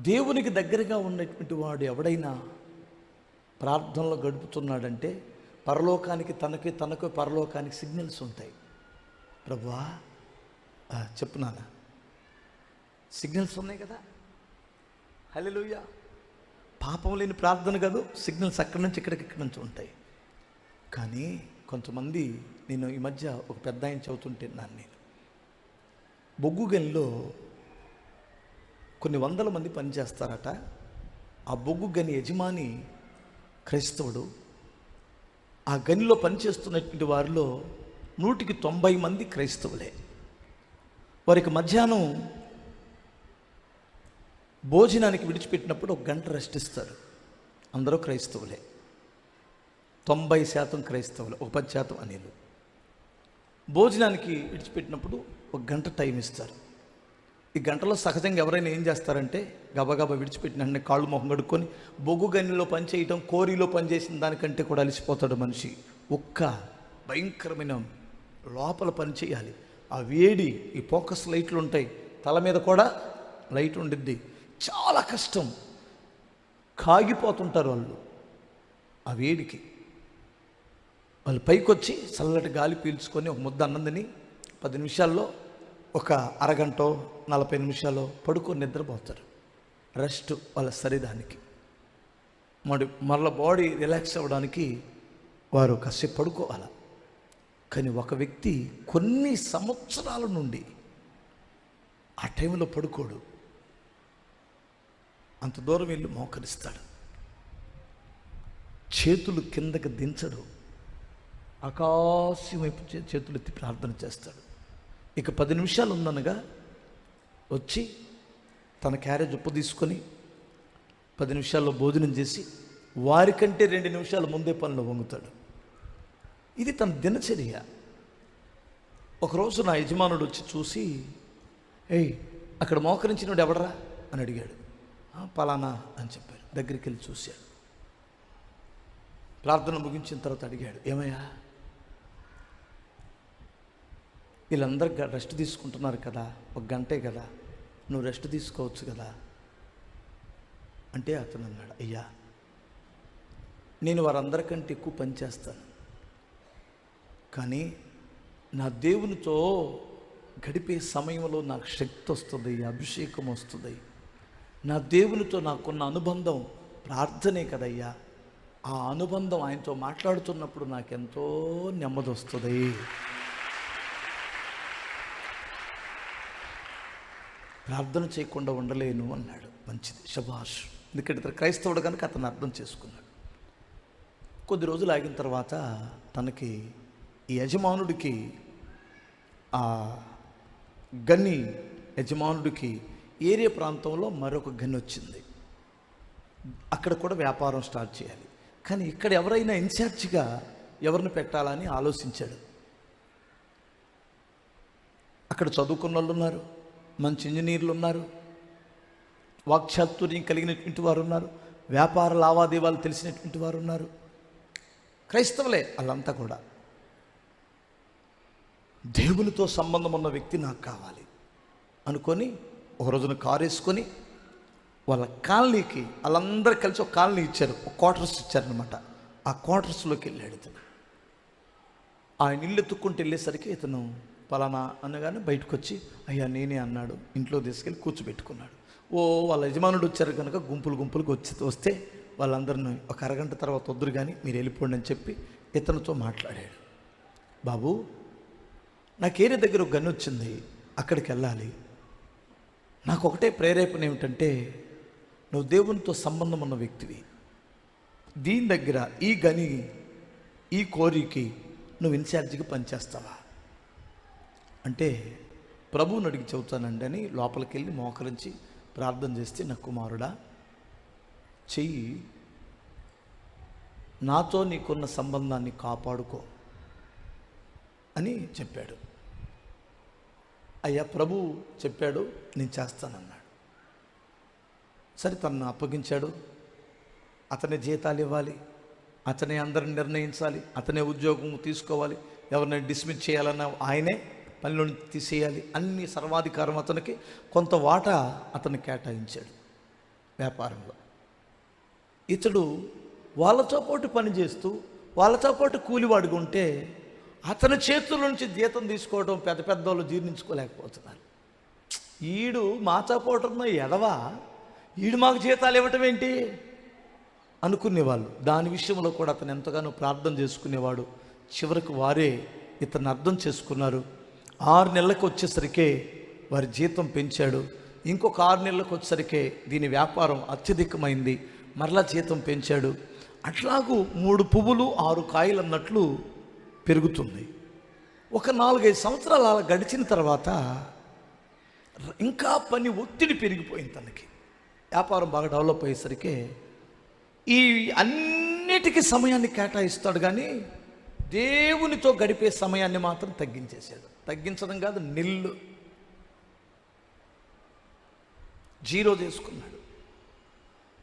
దేవునికి దగ్గరగా ఉన్నటువంటి వాడు ఎవడైనా ప్రార్థనలో గడుపుతున్నాడంటే పరలోకానికి తనకి తనకు పరలోకానికి సిగ్నల్స్ ఉంటాయి. ప్రభువా ఆ, చెప్పు నాన్న. సిగ్నల్స్ ఉన్నాయి కదా? హలోయ పాపం లేని ప్రార్థన కాదు సిగ్నల్స్ అక్కడి నుంచి ఇక్కడికి ఇక్కడి నుంచి ఉంటాయి. కానీ కొంతమంది నేను ఈ మధ్య ఒక పెద్ద ఆయన చదువుతుంటే నేను. బొగ్గు గనిలో కొన్ని వందల మంది పనిచేస్తారట. ఆ బొగ్గు గని యజమాని క్రైస్తవుడు ఆ గనిలో పనిచేస్తున్నటువంటి వారిలో నూటికి తొంభై మంది క్రైస్తవులే. వారికి మధ్యాహ్నం భోజనానికి విడిచిపెట్టినప్పుడు ఒక గంట రెస్ట్ ఇస్తారు. అందరూ క్రైస్తవులే. తొంభై శాతం క్రైస్తవులు ఒక పది శాతం అనిలు. భోజనానికి విడిచిపెట్టినప్పుడు ఒక గంట టైం ఇస్తారు. ఈ గంటలో సహజంగా ఎవరైనా ఏం చేస్తారంటే గబగబా విడిచిపెట్టిన కాళ్ళు మొహం కడుక్కొని బొగ్గు గనిలో పని చేయటం కోరిలో పని చేసిన దానికంటే కూడా అలసిపోతాడు మనిషి. ఒక్క భయంకరమైన లోపల పని చేయాలి. ఆ వేడి ఈ ఫోకస్ లైట్లు ఉంటాయి. తల మీద కూడా లైట్ ఉండిద్ది. చాలా కష్టం. కాగిపోతుంటారు వాళ్ళు ఆ వేడికి. వాళ్ళు పైకొచ్చి చల్లటి గాలి పీల్చుకొని ఒక ముద్ద అన్నందిని పది నిమిషాల్లో ఒక అరగంట నలభై నిమిషాలు పడుకొని నిద్రపోతారు. రెస్ట్ వాళ్ళ శరీరానికి. మరి మరల బాడీ రిలాక్స్ అవ్వడానికి వారు కాసేపు పడుకోవాలి. కానీ ఒక వ్యక్తి కొన్ని సంవత్సరాల నుండి ఆ టైంలో పడుకోడు. అంత దూరం వెళ్ళి మోకరిస్తాడు. చేతులు కిందకి దించడు. ఆకాశం వైపు చేతులు ఎత్తి ప్రార్థన చేస్తాడు. ఇక పది నిమిషాలు ఉందనగా వచ్చి తన క్యారేజ్ ఉప్పు తీసుకొని పది నిమిషాల్లో భోజనం చేసి వారికంటే రెండు నిమిషాల ముందే పనిలో వంగుతాడు. ఇది తన దినచర్య. ఒకరోజు నా యజమానుడు వచ్చి చూసి ఏయ్ అక్కడ మోకరించినోడు ఎవడరా? అని అడిగాడు. పలానా అని చెప్పారు దగ్గరికి వెళ్ళి చూశాడు. ప్రార్థన ముగించిన తర్వాత అడిగాడు ఏమయ్యా వీళ్ళందరూ రెస్ట్ తీసుకుంటున్నారు కదా ఒక గంటే కదా నువ్వు రెస్ట్ తీసుకోవచ్చు కదా. అంటే అతను అన్నాడు అయ్యా నేను వారందరికంటే ఎక్కువ పని చేస్తాను. కానీ నా దేవునితో గడిపే సమయంలో నాకు శక్తి వస్తుంది అభిషేకం వస్తుంది. నా దేవునితో నాకున్న అనుబంధం ప్రార్థనే కదయ్యా. ఆ అనుబంధం ఆయనతో మాట్లాడుతున్నప్పుడు నాకెంతో నెమ్మది వస్తుంది. ప్రార్థన చేయకుండా ఉండలేను అన్నాడు. మంచిది. శభాష్. ఎందుకంటే ఇతను క్రైస్తవుడు కనుక అతను అర్థం చేసుకున్నాడు. కొద్ది రోజులు ఆగిన తర్వాత తనకి ఈ యజమానుడికి ఆ గని యజమానుడికి ఏరియా ప్రాంతంలో మరొక గని వచ్చింది. అక్కడ కూడా వ్యాపారం స్టార్ట్ చేయాలి. కానీ ఇక్కడ ఎవరైనా ఇన్ఛార్జిగా ఎవరిని పెట్టాలని ఆలోచించాడు. అక్కడ చదువుకున్న వాళ్ళు ఉన్నారు. మంచి ఇంజనీర్లు ఉన్నారు. వాక్చాతుర్యం కలిగినటువంటి వారు ఉన్నారు. వ్యాపార లావాదేవీలు తెలిసినటువంటి వారు ఉన్నారు. క్రైస్తవులే వాళ్ళంతా కూడా. దేవునితో సంబంధం ఉన్న వ్యక్తి నాకు కావాలి అనుకొని ఒక రోజున కారు వేసుకొని వాళ్ళ కాలనీకి వాళ్ళందరూ కలిసి ఒక కాలనీ ఇచ్చారు. ఒక క్వార్టర్స్ ఇచ్చారనమాట ఆ క్వార్టర్స్లోకి వెళ్ళాడు ఇతను. ఆయన ఇల్లు ఎత్తుక్కుంటూ వెళ్ళేసరికి ఇతను పలానా అనగానే బయటకు వచ్చి అయ్యా నేనే అన్నాడు. ఇంట్లో తీసుకెళ్ళి కూర్చోబెట్టుకున్నాడు. ఓ వాళ్ళ యజమానుడు వచ్చారు కనుక గుంపులు గుంపులకు వచ్చి వస్తే వాళ్ళందరిని ఒక అరగంట తర్వాత వద్దురు కానీ మీరు వెళ్ళిపోండి అని చెప్పి ఇతనితో మాట్లాడాడు. బాబు నాకు ఏరే దగ్గర ఒక గన్ను వచ్చింది. అక్కడికి వెళ్ళాలి. నాకు ఒకటే ప్రేరేపణ ఏమిటంటే నువ్వు దేవునితో సంబంధం ఉన్న వ్యక్తివి. దీని దగ్గర ఈ గని ఈ కోరికి నువ్వు ఇన్ఛార్జిగా పనిచేస్తావా? అంటే ప్రభువుని అడిగి చెబుతానండి అని లోపలికి వెళ్ళి మోకరించి ప్రార్థన చేస్తే నా కుమారుడా చెయ్యి. నాతో నీకున్న సంబంధాన్ని కాపాడుకో అని చెప్పాడు. అయ్యా ప్రభు చెప్పాడు నేను చేస్తానన్నాడు. సరే తనను అప్పగించాడు. అతనే జీతాలు ఇవ్వాలి అతనే అందరిని నిర్ణయించాలి అతనే ఉద్యోగం తీసుకోవాలి ఎవరిని డిస్మిస్ చేయాలన్నా ఆయనే పనిలో తీసేయాలి. అన్ని సర్వాధికారం అతనికి కొంత వాటా అతను కేటాయించాడు వ్యాపారంలో. ఇతడు వాళ్ళతో పాటు పనిచేస్తూ వాళ్ళతో పాటు కూలివాడుగా ఉంటే అతని చేతుల నుంచి జీతం తీసుకోవడం పెద్ద పెద్ద వాళ్ళు జీర్ణించుకోలేకపోతున్నారు. ఈడు మాతో పాటు ఉన్న ఎడవా ఈడు మాకు జీతాలు ఇవ్వటం ఏంటి? అనుకునేవాళ్ళు. దాని విషయంలో కూడా అతను ఎంతగానో ప్రార్థన చేసుకునేవాడు. చివరికి వారే ఇతను అర్థం చేసుకున్నారు. ఆరు నెలలకు వచ్చేసరికే వారి జీతం పెంచాడు. ఇంకొక ఆరు నెలలకు వచ్చేసరికే దీని వ్యాపారం అత్యధికమైంది. మరలా జీతం పెంచాడు. అట్లాగూ మూడు పువ్వులు ఆరు కాయలు అన్నట్లు పెరుగుతుంది. ఒక నాలుగైదు సంవత్సరాలు అలా గడిచిన తర్వాత ఇంకా పని ఒత్తిడి పెరిగిపోయింది తనకి. వ్యాపారం బాగా డెవలప్ అయ్యేసరికి ఈ అన్నిటికీ సమయాన్ని కేటాయిస్తాడు. కానీ దేవునితో గడిపే సమయాన్ని మాత్రం తగ్గించేశాడు. తగ్గించడం కాదు నిల్లు. జీరో చేసుకున్నాడు.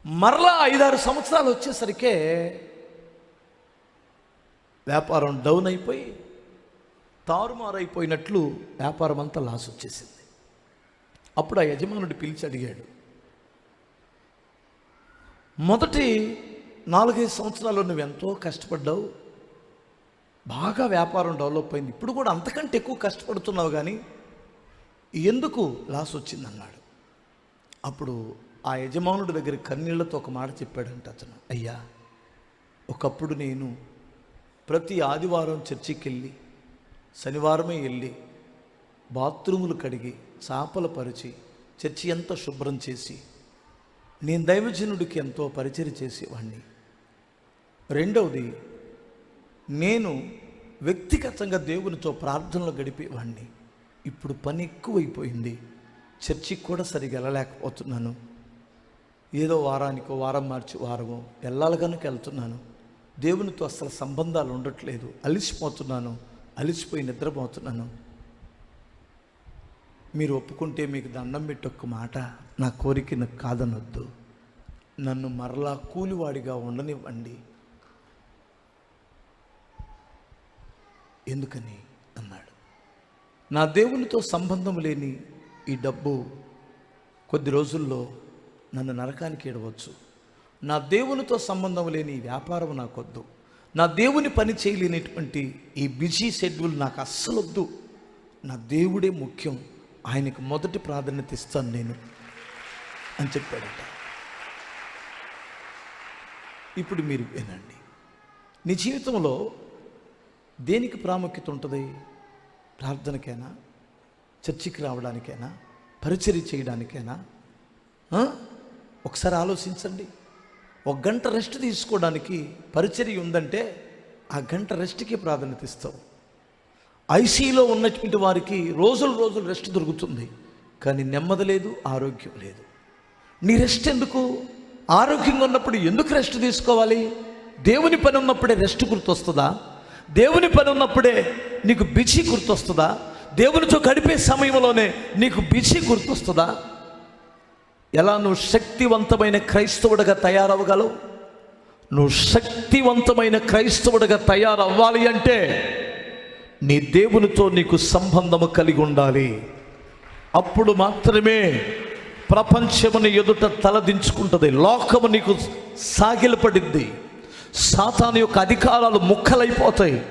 మరలా ఐదారు సంవత్సరాలు వచ్చేసరికే వ్యాపారం డౌన్ అయిపోయి తారుమారైపోయినట్లు వ్యాపారం అంతా లాస్ వచ్చేసింది. అప్పుడు ఆ యజమానుడు పిలిచి అడిగాడు మొదటి నాలుగైదు సంవత్సరాలు నువ్వు ఎంతో కష్టపడ్డావు? బాగా వ్యాపారం డెవలప్ అయింది. ఇప్పుడు కూడా అంతకంటే ఎక్కువ కష్టపడుతున్నావు కానీ ఎందుకు లాస్ వచ్చిందన్నాడు. అప్పుడు ఆ యజమానుడి దగ్గర కన్నీళ్ళతో ఒక మాట చెప్పాడంట అతను. అయ్యా ఒకప్పుడు నేను ప్రతి ఆదివారం చర్చికి వెళ్ళి శనివారమే వెళ్ళి బాత్రూములు కడిగి చాపల పరిచి చర్చి ఎంత శుభ్రం చేసి నేను దైవజనుడికి ఎంతో పరిచయం చేసేవాడిని రెండవది నేను వ్యక్తిగతంగా దేవునితో ప్రార్థనలు గడిపేవాడిని ఇప్పుడు పని ఎక్కువైపోయింది. చర్చికి కూడా సరిగా వెళ్ళలేకపోతున్నాను. ఏదో వారానికో వారం మార్చి వారమో వెళ్ళాలి కనుక వెళ్తున్నాను. దేవునితో అసలు సంబంధాలు ఉండట్లేదు. అలిసిపోతున్నాను. అలిసిపోయి నిద్రపోతున్నాను. మీరు ఒప్పుకుంటే మీకు దండం పెట్టి ఒక్క మాట నా కోరిక నాకు కాదనొద్దు. నన్ను మరలా కూలివాడిగా ఉండనివ్వండి. ఎందుకని అన్నాడు. నా దేవునితో సంబంధం లేని ఈ డబ్బు కొద్ది రోజుల్లో నన్ను నరకానికి ఏడవచ్చు. నా దేవునితో సంబంధం లేని ఈ వ్యాపారం నాకొద్దు. నా దేవుని పని చేయలేనటువంటి ఈ బిజీ షెడ్యూల్ నాకు అస్సలొద్దు నా దేవుడే ముఖ్యం. ఆయనకు మొదటి ప్రాధాన్యత ఇస్తాను నేను అని చెప్పాడట. ఇప్పుడు మీరు వినండి. నీ జీవితంలో దేనికి ప్రాముఖ్యత ఉంటుంది? ప్రార్థనకైనా చర్చికి రావడానికైనా పరిచర్య చేయడానికైనా? ఒకసారి ఆలోచించండి. ఒక గంట రెస్ట్ తీసుకోవడానికి పరిచర్య ఉందంటే ఆ గంట రెస్ట్కి ప్రాధాన్యత ఇస్తావు. ఐసీలో ఉన్నటువంటి వారికి రోజులు రోజులు రెస్ట్ దొరుకుతుంది. కానీ నెమ్మది లేదు ఆరోగ్యం లేదు. నీ రెస్ట్ ఎందుకు? ఆరోగ్యంగా ఉన్నప్పుడు ఎందుకు రెస్ట్ తీసుకోవాలి? దేవుని పని ఉన్నప్పుడే రెస్ట్ గుర్తొస్తుందా? దేవుని పని ఉన్నప్పుడే నీకు బిజీ గుర్తొస్తుందా? దేవునితో గడిపే సమయంలోనే నీకు బిజీ గుర్తొస్తుందా? ఎలా నువ్వు శక్తివంతమైన క్రైస్తవుడిగా తయారవ్వగలవు? నువ్వు శక్తివంతమైన క్రైస్తవుడిగా తయారవ్వాలి అంటే నీ దేవునితో నీకు సంబంధము కలిగి ఉండాలి. అప్పుడు మాత్రమే ప్రపంచముని ఎదుట తలదించుకుంటుంది. లోకము నీకు సాగిలపడిద్ది. సాతాను యొక్క అధికారాలు ముక్కలైపోతాయి.